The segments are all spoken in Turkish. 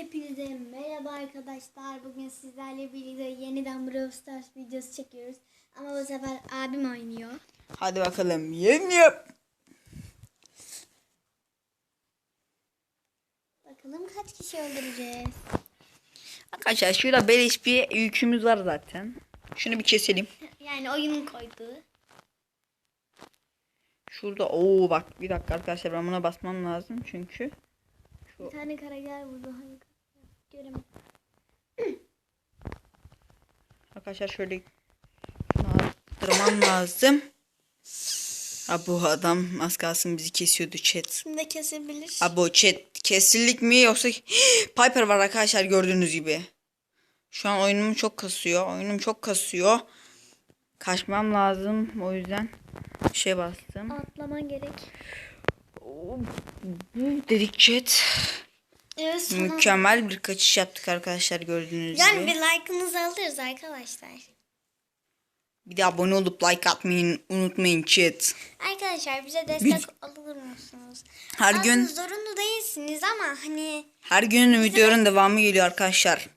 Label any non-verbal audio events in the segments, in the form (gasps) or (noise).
Hepinize merhaba arkadaşlar. Bugün sizlerle birlikte yeniden Brawl Stars videosu çekiyoruz. Ama bu sefer abim oynuyor. Hadi bakalım yeni yap. Bakalım kaç kişi öldüreceğiz. Arkadaşlar şurada beleş bir yükümüz var zaten. Şunu bir keselim. Yani oyunun koyduğu. Şurada oo bak bir dakika arkadaşlar ben buna basmam lazım çünkü. Bir tane karakter vurdu. Hangi Arkadaşlar şöyle arttırmam lazım. Ha bu adam az kalsın bizi kesiyordu chat. Şimdi de kesebilir. Ha bu chat kesillik mi yoksa (gasps) Piper var arkadaşlar gördüğünüz gibi. Şu an oyunum çok kasıyor. Oyunum çok kasıyor. Kaçmam lazım o yüzden şey bastım. Atlaman gerek. Dedik chat. Evet sonra. Mükemmel bir kaçış yaptık arkadaşlar gördüğünüz Yani gibi. bir like'ınızı alırız arkadaşlar. Bir de abone olup like atmayı unutmayın chat. Arkadaşlar bize destek alır mısınız? Her Aslında gün zorunlu değilsiniz ama hani her gün videonun devamı geliyor arkadaşlar.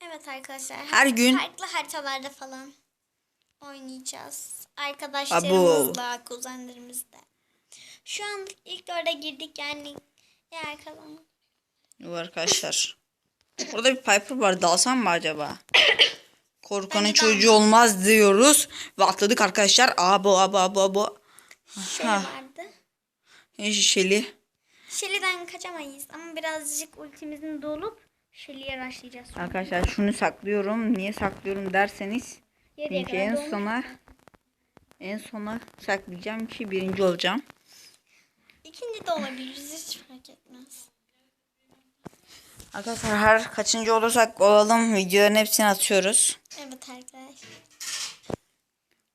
Evet arkadaşlar. Her gün- farklı haritalarda falan oynayacağız. Arkadaşlarımızla, kuzenlerimizle. Şu an ilk dörde girdik yani eğer kazanmak. Bu arkadaşlar. Orada bir Piper var. Dalsam mı acaba? Korkanın çocuğu olmaz diyoruz. Ve atladık arkadaşlar. Abo abo abo abo. Şeli Ha. vardı. Şişeli. Şeli'den kaçamayız ama birazcık ultimizin dolup Şeli'ye başlayacağız. Arkadaşlar şunu saklıyorum. Niye saklıyorum derseniz. Çünkü en dolmuş. sona en sona saklayacağım ki birinci olacağım. İkinci de olabiliriz hiç fark etmez. Arkadaşlar her kaçıncı olursak olalım videoların hepsini atıyoruz. Evet arkadaşlar.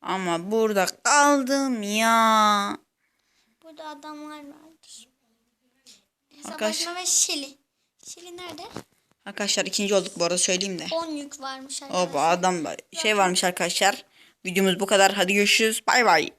Ama burada kaldım ya. Burada adamlar vardır. Arkadaş- Savaşma ve Şeli. Şeli nerede? Arkadaşlar ikinci olduk bu arada söyleyeyim de. 10 yük varmış arkadaşlar. bu adam şey varmış arkadaşlar. Videomuz bu kadar. Hadi görüşürüz. Bay bay.